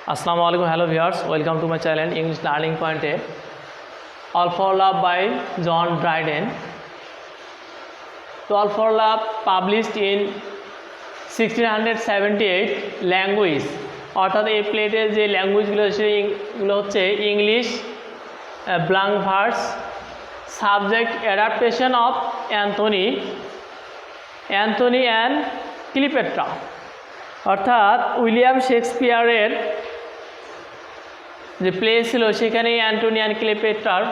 আসসালামু আলাইকুম hello viewers welcome to my channel English learning পয়েন্টে all for love by John Dryden তো all for love published in sixteen hundred seventy eight language অর্থাৎ এই প্লেটের যে ল্যাঙ্গুয়েজগুলো সেগুলো হচ্ছে English blank verse subject adaptation of Anthony Anthony and Cleopatra অর্থাৎ উইলিয়াম শেক্সপিয়ারের যে প্লে ছিল সেখানে অ্যান্টোনিয়ান ক্লেপেট্রার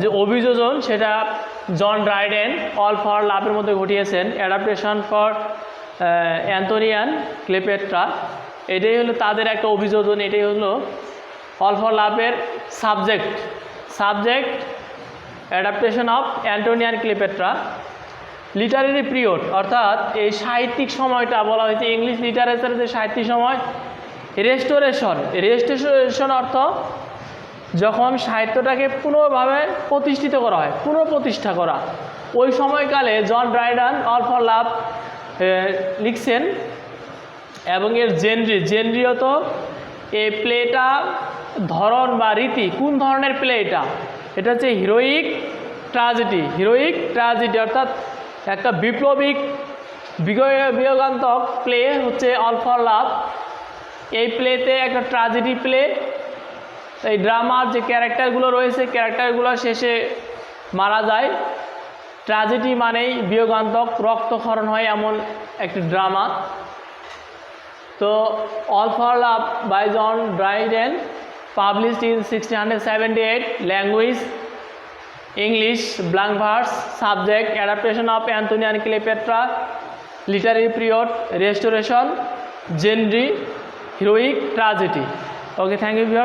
যে অভিযোজন, সেটা জন ড্রাইডেন অল ফর লাভের মধ্যে ঘটিয়েছেন। অ্যাডাপ্টেশন ফর অ্যান্টোনিয়ান ক্লেপেট্রা এটাই হলো তাদের একটা অভিযোজন, এটাই হলো অল ফর লাভের subject. Subject adaptation of Antonian Cleopatra literary period অর্থাৎ এই সাহিত্যিক সময়টা বলা হয়েছে ইংলিশ লিটারেচারের যে সাহিত্যিক সময় রেস্টোরেশন রেস্টোরেশন অর্থ যখন সাহিত্যটাকে পুনর্ভাবে প্রতিষ্ঠিত করা হয়, পুনঃপ্রতিষ্ঠা করা। ওই সময়কালে জন ড্রাইডান অল ফর লাভ লিখছেন এবং এর জেনরি জেনরিয়ত এই প্লেটা ধরন বা রীতি, কোন ধরনের প্লে এটা? এটা হচ্ছে হিরোইক ট্রাজেডি হিরোইক ট্রাজেডি অর্থাৎ একটা বিপ্লবিক বিগয় বিয়োগান্তক প্লে হচ্ছে অল ফর লাভ। এই প্লেতে একটা ট্রাজেডি প্লে এই ড্রামার যে ক্যারেক্টারগুলো রয়েছে ক্যারেক্টারগুলো শেষে মারা যায়। ট্রাজেডি মানেই বিয়োগান্তক রক্তক্ষরণ হয় এমন একটি ড্রামা তো all for love by John Dryden published in sixteen hundred seventy eight language blank verse, subject, adaptation of Anthony and Cleopatra, literary period, restoration, tragedy. Okay, thank you. viewers.